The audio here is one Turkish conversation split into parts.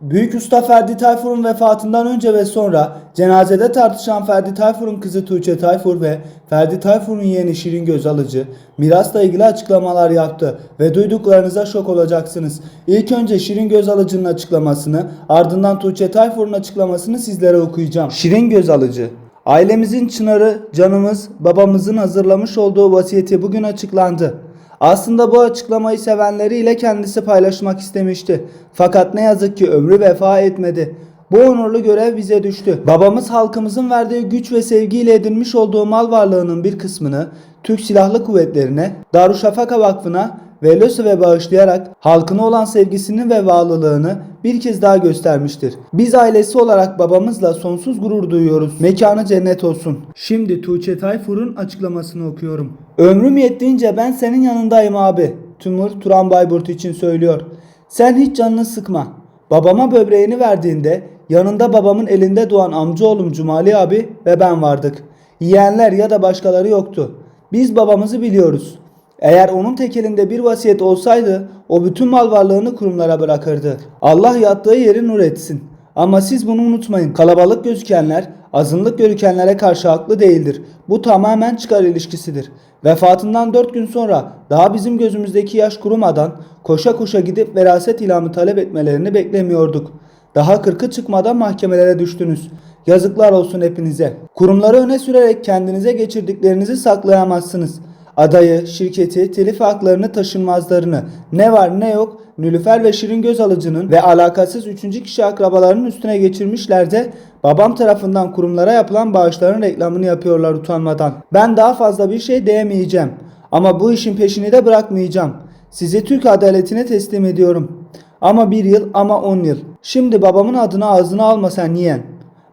Büyük Usta Ferdi Tayfur'un vefatından önce ve sonra cenazede tartışan Ferdi Tayfur'un kızı Tuğçe Tayfur ve Ferdi Tayfur'un yeğeni Şirin Gözalıcı mirasla ilgili açıklamalar yaptı ve duyduklarınıza şok olacaksınız. İlk önce Şirin Gözalıcı'nın açıklamasını ardından Tuğçe Tayfur'un açıklamasını sizlere okuyacağım. Şirin Gözalıcı Ailemizin çınarı, canımız, babamızın hazırlamış olduğu vasiyeti bugün açıklandı. Aslında bu açıklamayı sevenleriyle kendisi paylaşmak istemişti. Fakat ne yazık ki ömrü vefa etmedi. Bu onurlu görev bize düştü. Babamız halkımızın verdiği güç ve sevgiyle edinmiş olduğu mal varlığının bir kısmını Türk Silahlı Kuvvetleri'ne, Darüşşafaka Vakfı'na ve LÖSEV'e bağışlayarak halkına olan sevgisini ve bağlılığını bir kez daha göstermiştir. Biz ailesi olarak babamızla sonsuz gurur duyuyoruz. Mekanı cennet olsun. Şimdi Tuğçe Tayfur'un açıklamasını okuyorum. Ömrüm yettiğince ben senin yanındayım abi. Tümur Turan Bayburt için söylüyor. Sen hiç canını sıkma. Babama böbreğini verdiğinde yanında babamın elinde doğan amcaoğlum Cumali abi ve ben vardık. Yiyenler ya da başkaları yoktu. Biz babamızı biliyoruz. Eğer onun tek elinde bir vasiyet olsaydı o bütün mal varlığını kurumlara bırakırdı. Allah yattığı yeri nur etsin. Ama siz bunu unutmayın. Kalabalık gözükenler azınlık görükenlere karşı haklı değildir. Bu tamamen çıkar ilişkisidir. Vefatından 4 gün sonra daha bizim gözümüzdeki yaş kurumadan koşa koşa gidip veraset ilamı talep etmelerini beklemiyorduk. Daha kırkı çıkmadan mahkemelere düştünüz. Yazıklar olsun hepinize. Kurumları öne sürerek kendinize geçirdiklerinizi saklayamazsınız. Adayı, şirketi, telif haklarını, taşınmazlarını, ne var ne yok Nülüfer ve Şirin Gözalıcı'nın ve alakasız üçüncü kişi akrabalarının üstüne geçirmişler de babam tarafından kurumlara yapılan bağışların reklamını yapıyorlar utanmadan. Ben daha fazla bir şey diyemeyeceğim. Ama bu işin peşini de bırakmayacağım. Sizi Türk adaletine teslim ediyorum. Ama bir yıl ama on yıl. Şimdi babamın adını ağzına alma sen yeğen.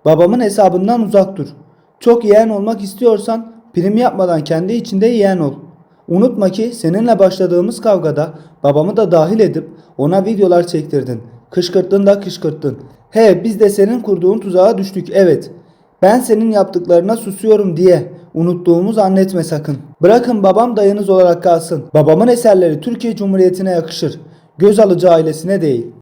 Babamın hesabından uzak dur. Çok yeğen olmak istiyorsan prim yapmadan kendi içinde yeğen ol. Unutma ki seninle başladığımız kavgada babamı da dahil edip ona videolar çektirdin. Kışkırttın da kışkırttın. He biz de senin kurduğun tuzağa düştük evet. Ben senin yaptıklarına susuyorum diye unuttuğumu zannetme sakın. Bırakın babam dayınız olarak kalsın. Babamın eserleri Türkiye Cumhuriyeti'ne yakışır. Göz alıcı ailesine değil.